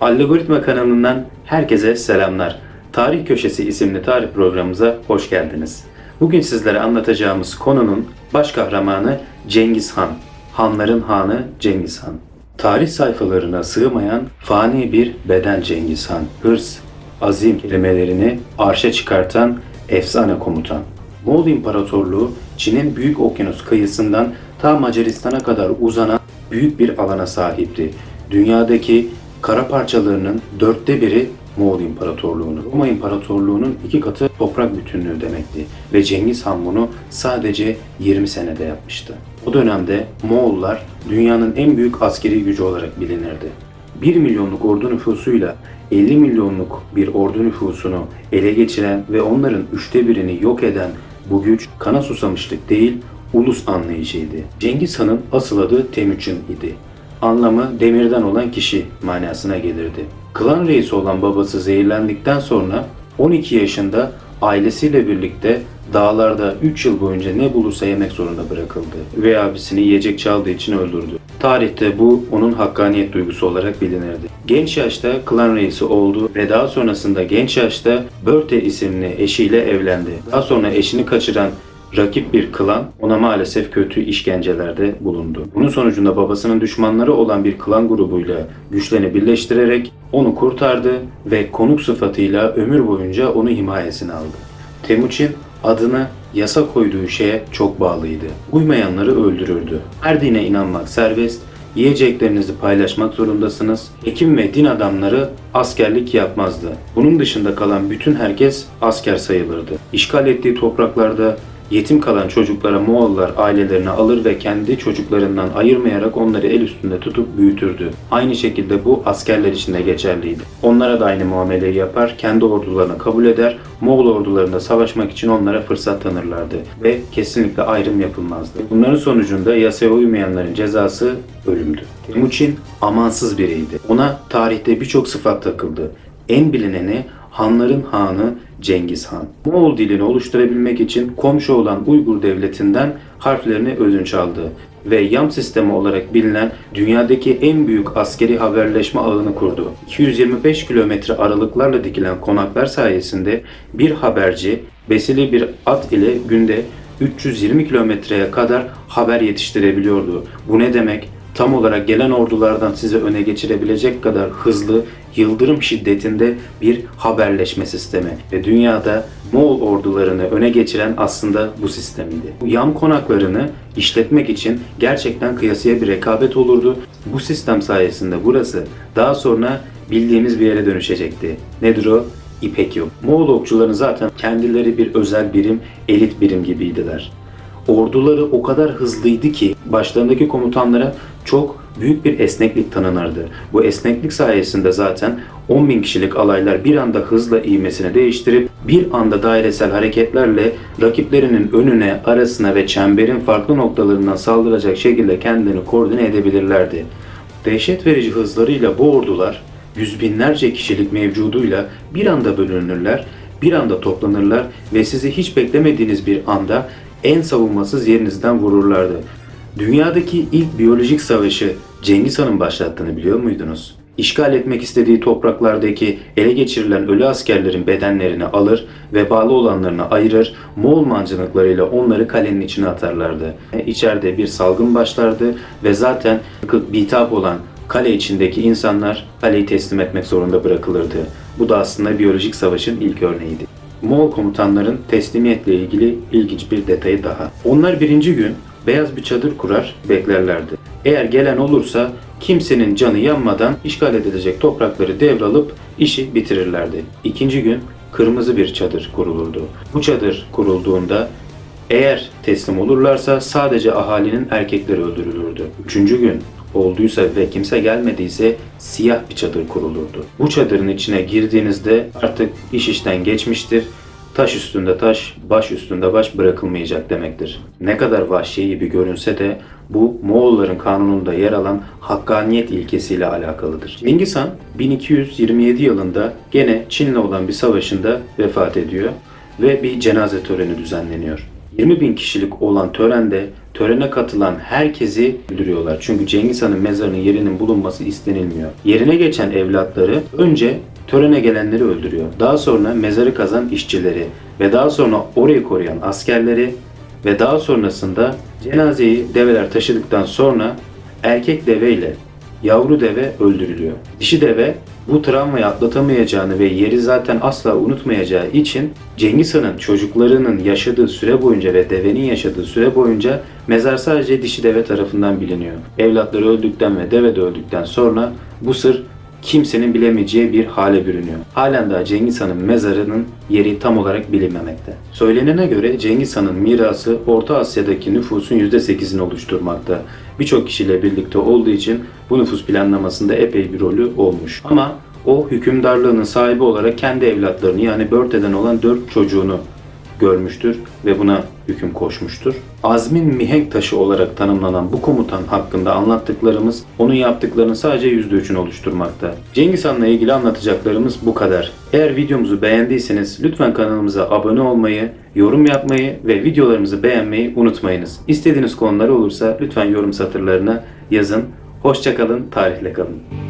Algoritma kanalından herkese selamlar. Tarih Köşesi isimli tarih programımıza hoş geldiniz. Bugün sizlere anlatacağımız konunun baş kahramanı Cengiz Han. Hanların hanı Cengiz Han. Tarih sayfalarına sığmayan fani bir beden Cengiz Han. Hırs, azim kelimelerini arşa çıkartan efsane komutan. Moğol İmparatorluğu Çin'in Büyük Okyanus kıyısından ta Macaristan'a kadar uzanan büyük bir alana sahipti. Dünyadaki kara parçalarının dörtte biri Moğol İmparatorluğu'nun, Roma İmparatorluğu'nun iki katı toprak bütünlüğü demekti. Ve Cengiz Han bunu sadece 20 senede yapmıştı. O dönemde Moğollar dünyanın en büyük askeri gücü olarak bilinirdi. 1 milyonluk ordu nüfusuyla 50 milyonluk bir ordu nüfusunu ele geçiren ve onların üçte birini yok eden bu güç kana susamışlık değil, ulus anlayışıydı. Cengiz Han'ın asıl adı Temüçin idi. Anlamı demirden olan kişi manasına gelirdi. Klan reisi olan babası zehirlendikten sonra 12 yaşında ailesiyle birlikte dağlarda 3 yıl boyunca ne bulursa yemek zorunda bırakıldı ve abisini yiyecek çaldığı için öldürdü. Tarihte bu onun hakkaniyet duygusu olarak bilinirdi. Genç yaşta klan reisi oldu ve daha sonrasında genç yaşta Börte isimli eşiyle evlendi. Daha sonra eşini kaçıran rakip bir klan ona maalesef kötü işkencelerde bulundu. Bunun sonucunda babasının düşmanları olan bir klan grubuyla güçlerini birleştirerek onu kurtardı ve konuk sıfatıyla ömür boyunca onu himayesine aldı. Temuçin adını yasa koyduğu şeye çok bağlıydı. Uymayanları öldürürdü. Her dine inanmak serbest, yiyeceklerinizi paylaşmak zorundasınız. Hekim ve din adamları askerlik yapmazdı. Bunun dışında kalan bütün herkes asker sayılırdı. İşgal ettiği topraklarda Yetim kalan çocuklara Moğollar ailelerini alır ve kendi çocuklarından ayırmayarak onları el üstünde tutup büyütürdü. Aynı şekilde bu askerler için de geçerliydi. Onlara da aynı muameleyi yapar, kendi ordularını kabul eder, Moğol ordularında savaşmak için onlara fırsat tanırlardı ve kesinlikle ayrım yapılmazdı. Bunların sonucunda yasaya uymayanların cezası ölümdü. Temuçin amansız biriydi. Ona tarihte birçok sıfat takıldı. En bilineni Hanların Hanı Cengiz Han. Moğol dilini oluşturabilmek için komşu olan Uygur devletinden harflerini ödünç aldı ve YAM sistemi olarak bilinen dünyadaki en büyük askeri haberleşme ağını kurdu. 225 kilometre aralıklarla dikilen konaklar sayesinde bir haberci besili bir at ile günde 320 kilometreye kadar haber yetiştirebiliyordu. Bu ne demek? Tam olarak gelen ordulardan size öne geçirebilecek kadar hızlı, yıldırım şiddetinde bir haberleşme sistemi ve dünyada Moğol ordularını öne geçiren aslında bu sistemiydi. Bu yam konaklarını işletmek için gerçekten kıyasıya bir rekabet olurdu. Bu sistem sayesinde burası daha sonra bildiğimiz bir yere dönüşecekti. Nedir o? İpek yolu. Moğol okçuların zaten kendileri bir özel birim, elit birim gibiydiler. Orduları o kadar hızlıydı ki başlarındaki komutanlara çok büyük bir esneklik tanınırdı. Bu esneklik sayesinde zaten 10 bin kişilik alaylar bir anda hızla ivmesini değiştirip bir anda dairesel hareketlerle rakiplerinin önüne, arasına ve çemberin farklı noktalarından saldıracak şekilde kendilerini koordine edebilirlerdi. Dehşet verici hızlarıyla bu ordular yüz binlerce kişilik mevcuduyla bir anda bölünürler, bir anda toplanırlar ve sizi hiç beklemediğiniz bir anda en savunmasız yerinizden vururlardı. Dünyadaki ilk biyolojik savaşı Cengiz Han'ın başlattığını biliyor muydunuz? İşgal etmek istediği topraklardaki ele geçirilen ölü askerlerin bedenlerini alır ve bağlı olanlarını ayırır, Moğol mancınıklarıyla onları kalenin içine atarlardı. İçeride bir salgın başlardı ve zaten bitap olan kale içindeki insanlar kaleyi teslim etmek zorunda bırakılırdı. Bu da aslında biyolojik savaşın ilk örneğiydi. Moğol komutanların teslimiyetle ilgili ilginç bir detayı daha. Onlar birinci gün beyaz bir çadır kurar, beklerlerdi. Eğer gelen olursa kimsenin canı yanmadan işgal edilecek toprakları devralıp işi bitirirlerdi. İkinci gün kırmızı bir çadır kurulurdu. Bu çadır kurulduğunda eğer teslim olurlarsa sadece ahalinin erkekleri öldürülürdü. Üçüncü gün olduysa ve kimse gelmediyse siyah bir çadır kurulurdu. Bu çadırın içine girdiğinizde artık iş işten geçmiştir. Taş üstünde taş, baş üstünde baş bırakılmayacak demektir. Ne kadar vahşi gibi görünse de bu Moğolların kanununda yer alan hakkaniyet ilkesiyle alakalıdır. Cengiz Han 1227 yılında gene Çin'le olan bir savaşında vefat ediyor ve bir cenaze töreni düzenleniyor. 20 bin kişilik olan törende törene katılan herkesi öldürüyorlar. Çünkü Cengiz Han'ın mezarının yerinin bulunması istenilmiyor. Yerine geçen evlatları önce törene gelenleri öldürüyor. Daha sonra mezarı kazan işçileri ve daha sonra orayı koruyan askerleri ve daha sonrasında cenazeyi develer taşıdıktan sonra erkek deveyle yavru deve öldürülüyor. Dişi deve bu travmayı atlatamayacağını ve yeri zaten asla unutmayacağı için Cengiz Han'ın çocuklarının yaşadığı süre boyunca ve devenin yaşadığı süre boyunca mezar sadece dişi deve tarafından biliniyor. Evlatları öldükten ve deve de öldükten sonra bu sır kimsenin bilemeyeceği bir hale bürünüyor. Halen daha Cengiz Han'ın mezarının yeri tam olarak bilinmemekte. Söylenene göre Cengiz Han'ın mirası Orta Asya'daki nüfusun %8'ini oluşturmakta. Birçok kişiyle birlikte olduğu için bu nüfus planlamasında epey bir rolü olmuş. Ama o hükümdarlığının sahibi olarak kendi evlatlarını yani Börte'den olan 4 çocuğunu görmüştür ve buna hüküm koşmuştur. Azmin mihenk taşı olarak tanımlanan bu komutan hakkında anlattıklarımız onun yaptıklarının sadece %3'ünü oluşturmakta. Cengiz Han'la ilgili anlatacaklarımız bu kadar. Eğer videomuzu beğendiyseniz lütfen kanalımıza abone olmayı, yorum yapmayı ve videolarımızı beğenmeyi unutmayınız. İstediğiniz konular olursa lütfen yorum satırlarına yazın. Hoşçakalın, tarihle kalın.